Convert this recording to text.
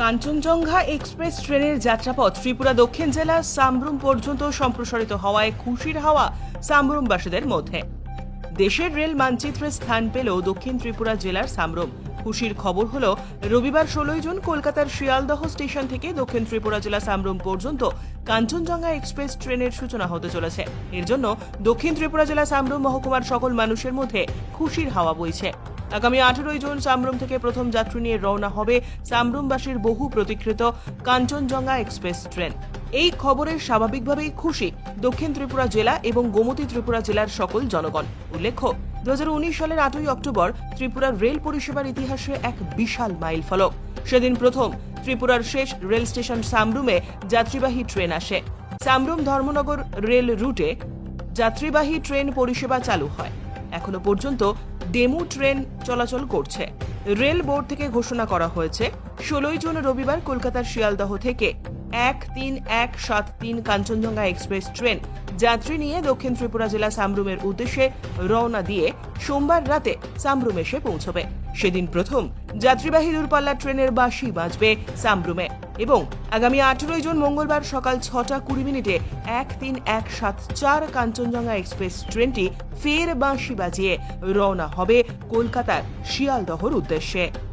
Kanchenjunga express ট্রেনের যাত্রাপথ ত্রিপুরা দক্ষিণ জেলা সামব্রুম পর্যন্ত সম্প্রসারিত হওয়ায় খুশির হাওয়া সামব্রুমবাসীদের মধ্যে। দেশের রেল মানচিত্রে স্থান পেল দক্ষিণ ত্রিপুরা জেলার সামরুম। খুশির খবর হল, রবিবার ষোলোই জুন কলকাতার শিয়ালদহ স্টেশন থেকে দক্ষিণ ত্রিপুরা জেলা সামরুম পর্যন্ত কাঞ্চনজঙ্ঘা এক্সপ্রেস ট্রেনের সূচনা হতে চলেছে। এর জন্য দক্ষিণ ত্রিপুরা জেলা সামরুম মহকুমার সকল মানুষের মধ্যে খুশির হাওয়া বইছে। আগামী আঠেরোই জুন সামরুম থেকে প্রথম যাত্রী নিয়ে রওনা হবে সামরুমবাসীর বহু প্রতীক্ষিত কাঞ্চনজঙ্ঘা এক্সপ্রেস ট্রেন। এই খবরে স্বাভাবিকভাবেই খুশি দক্ষিণ ত্রিপুরা জেলা এবং গোমতী ত্রিপুরা জেলার সকল জনগণ। উল্লেখ্য দু সালের আটই অক্টোবর ত্রিপুরার রেল পরিষেবার ইতিহাসে এক বিশাল মাইল ফলক। সেদিন প্রথম ত্রিপুরার শেষ রেল স্টেশন সামরুমে যাত্রীবাহী ট্রেন আসে। সামরুম ধর্মনগর রেল রুটে যাত্রীবাহী ট্রেন পরিষেবা চালু হয়। এখনও পর্যন্ত ডেমু ট্রেন চলাচল করছে। রেল বোর্ড থেকে ঘোষণা করা হয়েছে, ষোলোই জুন রবিবার কলকাতার শিয়ালদহ থেকে এক তিন এক সাত তিন কাঞ্চনজঙ্ঘা এক্সপ্রেস ট্রেন যাত্রী নিয়ে দক্ষিণ ত্রিপুরা জেলা সামরুমের উদ্দেশ্যে রওনা দিয়ে সোমবার রাতে সামরুম এসে পৌঁছবে। সেদিন প্রথম যাত্রীবাহী দূরপাল্লা ট্রেনের বাসি বাজবে সামরুমে এবং আগামী আঠেরোই জুন মঙ্গলবার সকাল ছটা কুড়ি মিনিটে এক তিন এক সাত চার কাঞ্চনজঙ্ঘা এক্সপ্রেস ট্রেনটি ফের বাঁশি বাজিয়ে রওনা হবে কলকাতার শিয়ালদহর উদ্দেশ্যে।